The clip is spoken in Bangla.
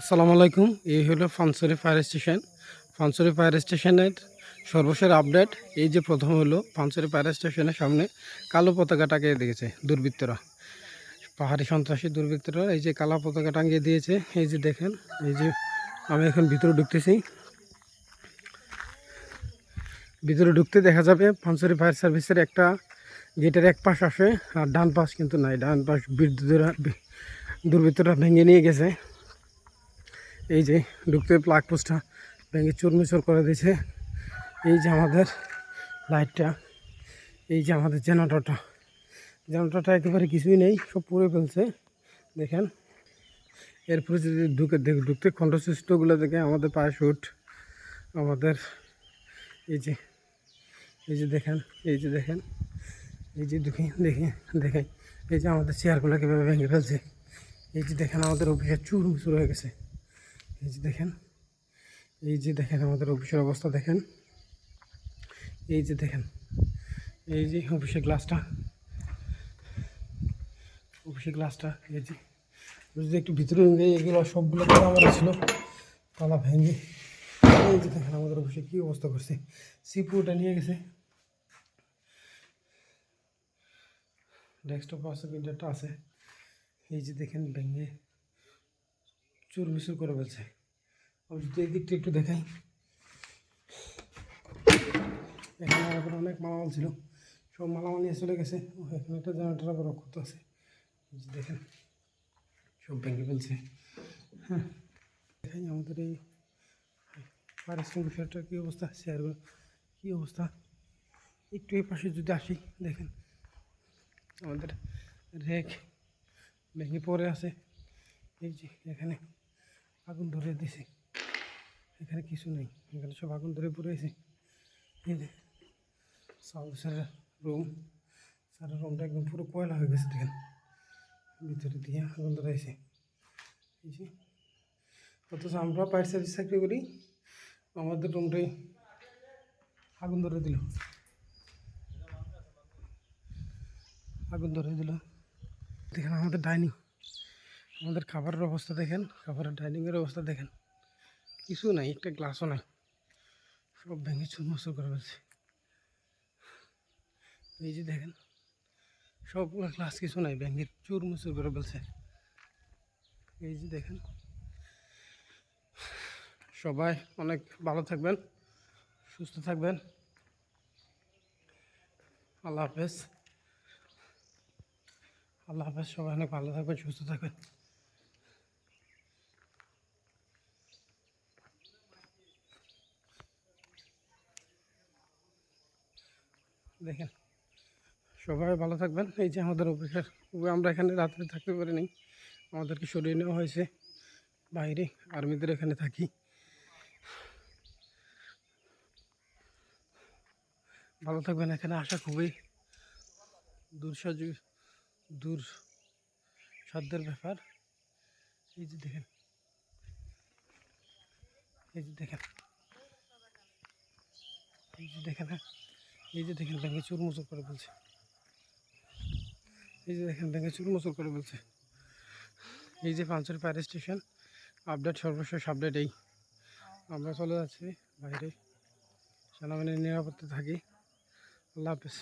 আসসালামু আলাইকুম, এই হলো Fansari fire station. Fansari fire স্টেশনের সর্বশেষ আপডেট, এই যে প্রথম হলো ফানসরি ফায়ার স্টেশনের সামনে কালো পতাকা টাঙিয়ে দিয়েছে দুর্বৃত্তরা। পাহাড়ি সন্ত্রাসী দুর্বৃত্তরা এই যে কালো পতাকা টাঙিয়ে দিয়েছে, এই যে দেখেন, এই যে আমি এখন ভিতরে ঢুকতেছি। ভিতরে ঢুকতে দেখা যাবে ফানসরি ফায়ার সার্ভিসের একটা গেটের এক পাশ আসে আর ডান পাশ কিন্তু নাই, ডান পাশ বিদ্যুতেরা, দুর্বৃত্তরা ভেঙে নিয়ে গেছে। এই যে ঢুকতে প্লাগ পোস্টটা ভেঙে চুরমিচুর করে দিয়েছে। এই যে আমাদের লাইটটা, এই যে আমাদের জেনারেটরটা। জেনারেটরটা একেবারে কিছুই নেই, সব পুড়ে ফেলছে, দেখেন। এরপরে যদি ঢুকে ঢুকতে খণ্ডসৃষ্টগুলো দেখে আমাদের পায়ে শুট, আমাদের এই যে এই যে দেখেন, এই যে দেখেন, এই যে দেখি দেখি দেখেন এই যে আমাদের চেয়ারগুলো কীভাবে ভেঙে ফেলছে। এই যে দেখেন আমাদের অফিসে চুর মুচুর হয়ে গেছে। এই যে দেখেন, এই যে দেখেন আমাদের অফিসের অবস্থা দেখেন। এই যে দেখেন, এই যে অফিসের গ্লাসটা অফিসের গ্লাসটা, এই যে যদি একটু ভিতরে এগুলো সবগুলো তালা মারা ছিল, তালা ভেঙে, এই যে দেখেন আমাদের অফিসে কী অবস্থা করছে। সিপুটা নিয়ে গেছে। ডেস্কটপ আছে, প্রিন্টারটা আছে। এই যে দেখেন ভেঙে চুর মিচুর করে ফেলছে। আমি যদি এই দিকটা একটু দেখাই। এখানে আবার অনেক মালামাল ছিল। সব মালামাল নিয়ে চলে গেছে। এখানে একটা জেনারেটার আবার অক্ষত আছে। দেখেন, সব ভেঙে ফেলছে। হ্যাঁ দেখাই আমাদের এই পারিশ্রমিক এক্সটিংগুইশারটার কী অবস্থা? চেয়ারগুলো কী অবস্থা? একটু এই পাশে যদি আসি, দেখেন। আমাদের রেক ভেঙে পড়ে আছে। এই যে, এখানে আগুন ধরে দিছে। এখানে কিছু নেই। এখানে সব আগুন ধরে পড়েছে এই যে, সাউন্ড স্যারের রুম স্যারের রুমটা একদম পুরো কয়লা হয়ে গেছে দেখেন। ভিতরে দিয়ে আগুন ধরেছে এই অথচ আমরা পাইট সার্ভিস চাকরি করি। আমাদের রুমটাই আগুন ধরে দিল। আগুন ধরে দিল। দেখেন আমাদের ডাইনিং আমাদের খাবারের অবস্থা দেখেন, খাবারের ডাইনিংয়ের অবস্থা দেখেন। কিছু নাই, একটা গ্লাসও নাই। সব ভেঙে চুরমুচুর করে ফেলছে। এই যে দেখেন, সবগুলো গ্লাস কিছু নাই, ভেঙে চুরমুচুর করে ফেলছে। এই যে দেখেন, সবাই অনেক ভালো থাকবেন, সুস্থ থাকবেন। আল্লাহ হাফেজ। আল্লাহ হাফেজ, সবাই অনেক ভালো থাকবেন, সুস্থ থাকবেন। দেখেন। সবাই ভালো থাকবেন। এই যে আমাদের অফিসের আমরা এখানে রাত্রে থাকতে পারিনি। আমাদেরকে সরিয়ে নেওয়া হয়েছে। বাইরে আর্মিদের এখানে থাকি। ভালো থাকবেন। এখানে আসা খুবই দুঃসাহু দূর সাধ্যের ব্যাপার। এই যে দেখেন। এই যে দেখেন। এই যে দেখেন। এই যে দেখেন ব্যাঙ্গে চুরমুচুর করে বলছে। এই যে দেখেন ব্যাঙ্গে চুরমুচুর করে বলছে। এই যে পাঞ্চের ফায়ার স্টেশন আপডেট সর্বশেষ আপডেট এই। আমরা চলে যাচ্ছি বাইরে। সেনাবাহিনীর নিরাপত্তা থাকি। আল্লাহ হাফেজ।